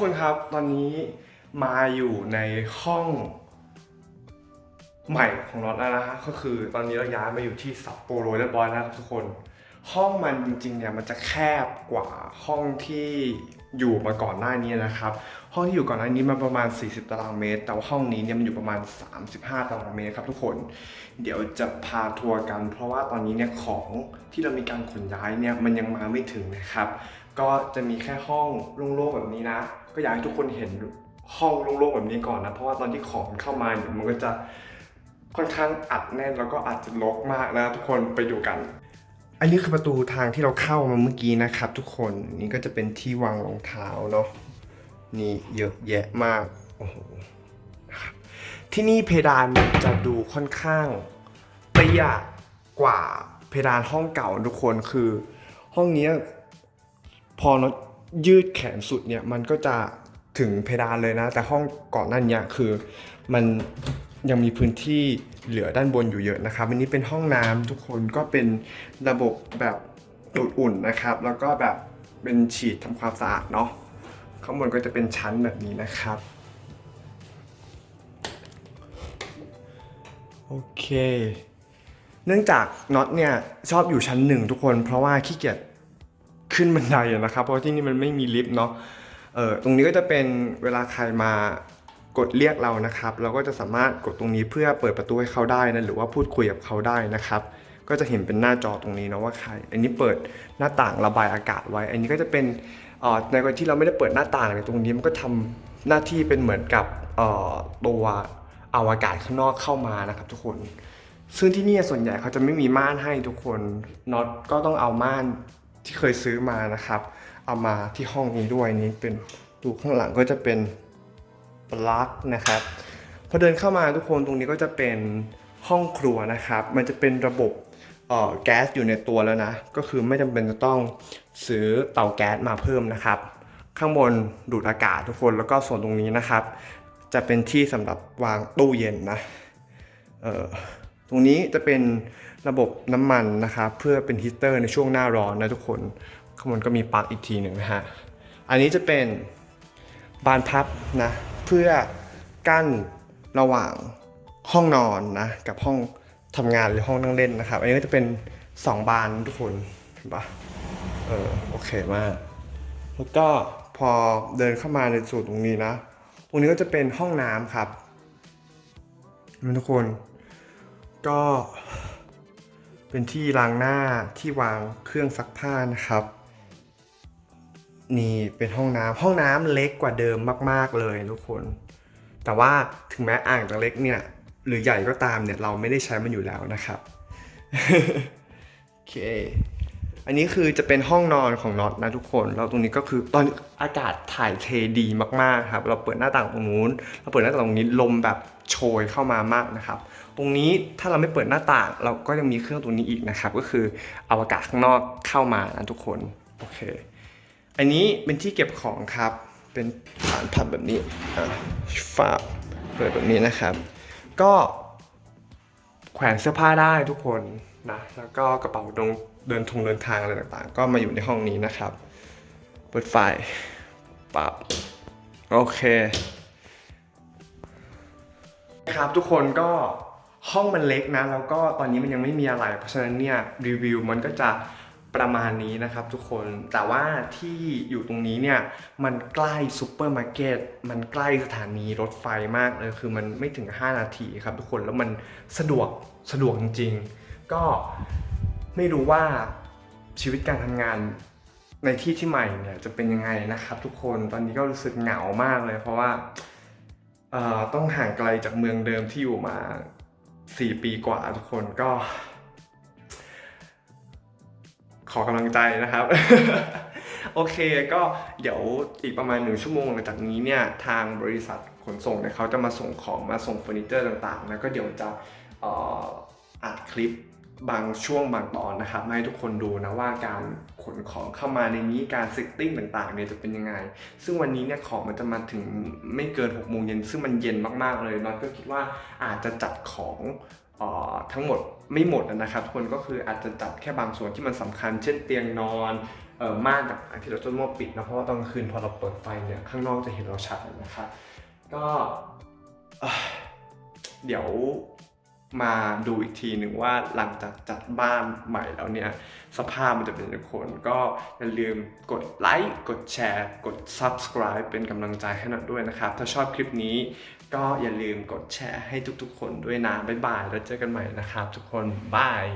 คนครับตอนนี้มาอยู่ในห้องใหม่ของน็อตแล้วนะฮะก็คือตอนนี้เราย้ายมาอยู่ที่ซัปโปโรเรียบร้อยแล้วครับทุกคน ห้องมันจริงๆเนี่ยมันจะแคบกว่าห้องที่อยู่มาก่อนหน้านี้นะครับ ห้องที่อยู่ก่อนหน้านี้มันประมาณ 40 ตารางเมตร แต่ว่าห้องนี้เนี่ยมันอยู่ประมาณ 35 ตารางเมตรครับทุกคน เดี๋ยวจะพาทัวร์กัน เพราะว่าตอนนี้เนี่ยของที่เรามีการขนย้ายเนี่ยมันยังมาไม่ถึงนะครับ ก็จะมีแค่ห้องโล่งๆแบบนี้นะ ก็อยากให้ทุกคนเห็นห้องโล่งๆแบบนี้ก่อนนะ เพราะว่าตอนที่ของเข้ามาเนี่ยมันก็จะค่อนข้างอัดแน่นแล้วก็อาจจะรกมากนะทุกคนไปดูกัน อันนี้คือประตูทางที่เราเข้ามาเมื่อกี้นะครับ ทุกคนนี่ก็จะเป็นที่วางรองเท้าเนาะนี่เยอะแยะมากโอ้โหที่นี่เพดานมันจะดูค่อนข้างเตี้ยกว่าเพดานห้องเก่าทุกคนคือ ห้องนี้ พอเรายืดแขนสุดเนี่ยมันก็จะถึงเพดานเลยนะ แต่ห้องก่อนหนั้นเนี่ยคือมันยังมีพื้นที่เหลือด้านบนอยู่เยอะนะครับอันนี้เป็นห้องน้ำทุกคนก็เป็นระบบแบบดูดอุ่นนะครับ แล้วก็แบบเป็นฉีดทำความสะอาดเนาะข้างบนก็จะเป็นชั้นแบบนี้นะครับ โอเค เนื่องจากน็อตเนี่ยชอบอยู่ชั้นหนึ่งทุกคนเพราะว่าขี้เกียจ ขึ้นบันไดอะนะครับ เพราะที่นี่มันไม่มีลิฟต์เนาะเออตรงนี้ก็จะเป็นเวลาใครมากดเรียกเรานะครับ เราก็จะสามารถกดตรงนี้เพื่อเปิดประตูให้เขาได้นะหรือว่าพูดคุยกับเขาได้นะครับ ก็จะเห็นเป็นหน้าจอตรงนี้นะว่าใคร อันนี้เปิดหน้าต่างระบายอากาศไว้ อันนี้ก็จะเป็นออในกรณีที่เราไม่ได้เปิดหน้าต่างในตรงนี้มันก็ทำหน้าที่เป็นเหมือนกับออตัวเอาอากาศข้างนอกเข้ามานะครับ ทุกคนซึ่งที่นี่ส่วนใหญ่เขาจะไม่มีม่านให้ทุกคนน็อตก็ต้องเอาม่าน ที่เคยซื้อมานะครับ เอามาที่ห้องนี้ด้วยนี่เป็นดูข้างหลังก็จะเป็นปลั๊กนะครับพอเดินเข้ามาทุกคนตรงนี้ก็จะเป็นห้องครัวนะครับ มันจะเป็นระบบแก๊สอยู่ในตัวแล้วนะ ก็คือไม่จำเป็นจะต้องซื้อเตาแก๊สมาเพิ่มนะครับ ข้างบนดูดอากาศทุกคนแล้วก็ส่วนตรงนี้นะครับ จะเป็นที่สำหรับวางตู้เย็นนะเออ ตรงนี้จะเป็นระบบน้ำมันนะครับเพื่อเป็นฮีเตอร์ในช่วงหน้าร้อนนะทุกคนข้างบนก็มีปลั๊กอีกทีหนึ่งนะฮะอันนี้จะเป็นบานพับนะเพื่อกั้นระหว่างห้องนอนนะกับห้องทำงานหรือห้องนั่งเล่นนะครับ อันนี้ก็จะเป็น 2 บานทุกคนเห็นปะเออโอเคมาก แล้วก็พอเดินเข้ามาในส่วนตรงนี้นะ ตรงนี้ก็จะเป็นห้องน้ำครับทุกคน ก็เป็นที่ล้างหน้าที่วางเครื่องซักผ้านะครับ นี่เป็นห้องน้ำห้องน้ำเล็กกว่าเดิมมาก ๆเลยทุกคน แต่ว่าถึงแม้อ่างจะเล็กเนี่ย หรือใหญ่ก็ตามเนี่ยเราไม่ได้ใช้มันอยู่แล้วนะครับ โอเค อันนี้คือจะเป็นห้องนอนของน็อตนะทุกคนแล้วตรงนี้ก็คือตอนอากาศถ่ายเทดีมากๆครับ เราเปิดหน้าต่างตรงนู้น เราเปิดหน้าต่างตรงนี้ลมแบบโชยเข้ามามากนะครับ ตรงนี้ถ้าเราไม่เปิดหน้าต่างเราก็ยังมีเครื่องตรงนี้อีกนะครับ ก็คือเอาอากาศข้างนอกเข้ามานะทุกคนโอเค อันนี้เป็นที่เก็บของครับ เป็นฐานพับแบบนี้อะฝาบเปิดแบบนี้นะครับ ก็แขวนเสื้อผ้าได้ทุกคนนะแล้วก็กระเป๋าดง เดินทงเดินทางอะไรต่างๆ ก็มาอยู่ในห้องนี้นะครับ เปิดไฟปับโอเคครับทุกคนก็ห้องมันเล็กนะ แล้วก็ตอนนี้มันยังไม่มีอะไร เพราะฉะนั้นเนี่ยรีวิวมันก็จะประมาณนี้นะครับทุกคนแต่ว่าที่อยู่ตรงนี้เนี่ยมันใกล้ซูเปอร์มาร์เก็ตมันใกล้สถานีรถไฟมากเลยคือมันไม่ถึง 5 นาทีครับทุกคนแล้วมันสะดวกสะดวกจริงๆ ก็ ไม่รู้ว่าชีวิตการทำงานในที่ที่ใหม่เนี่ยจะเป็นยังไงนะครับ ทุกคนตอนนี้ก็รู้สึกเหงามากเลย เพราะว่าต้องห่างไกลจากเมืองเดิมที่อยู่มา 4 ปีกว่าทุกคนก็ ขอกำลังใจนะครับ โอเคก็เดี๋ยวอีกประมาณหนึ่งชั่วโมงหลังจากนี้เนี่ยทางบริษัทขนส่งเนี่ยเขาจะมาส่งของมาส่งเฟอร์นิเจอร์ต่างๆ แล้วก็เดี๋ยวจะอออัดคลิป บางช่วงบางตอนนะครับมาให้ทุกคนดูนะว่าการขนของเข้ามาในนี้การซิตติ้งต่างๆเนี่ยจะเป็นยังไง ซึ่งวันนี้เนี่ยของมันจะมาถึงไม่เกิน6กโมงเย็นซึ่งมันเย็นมากๆเลยน็อตก็คิดว่าอาจจะจัดของออทั้งหมดไม่หมดนะครับทุกคนก็คืออาจจะจัดแค่บางส่วนที่มันสำคัญ เช่นเตียงนอนเออม่านต่างๆที่เราจะมาปิดนะเพราะว่าตอนกลางคืนพอเราเปิดไฟเนี่ยข้างนอกจะเห็นเราชัดนะครับก็เดี๋ยว มาดูอีกทีหนึ่งว่าหลังจากจัดบ้านใหม่แล้วเนี่ย สภาพมันจะเป็นยังไงคน ก็อย่าลืมกดไลค์กดแชร์ กด subscribe เป็นกำลังใจให้หน่อยด้วยนะครับ ถ้าชอบคลิปนี้ก็อย่าลืมกดแชร์ให้ทุกๆคนด้วยนะ บ๊ายบาย แล้วเจอกันใหม่นะครับทุกคนบาย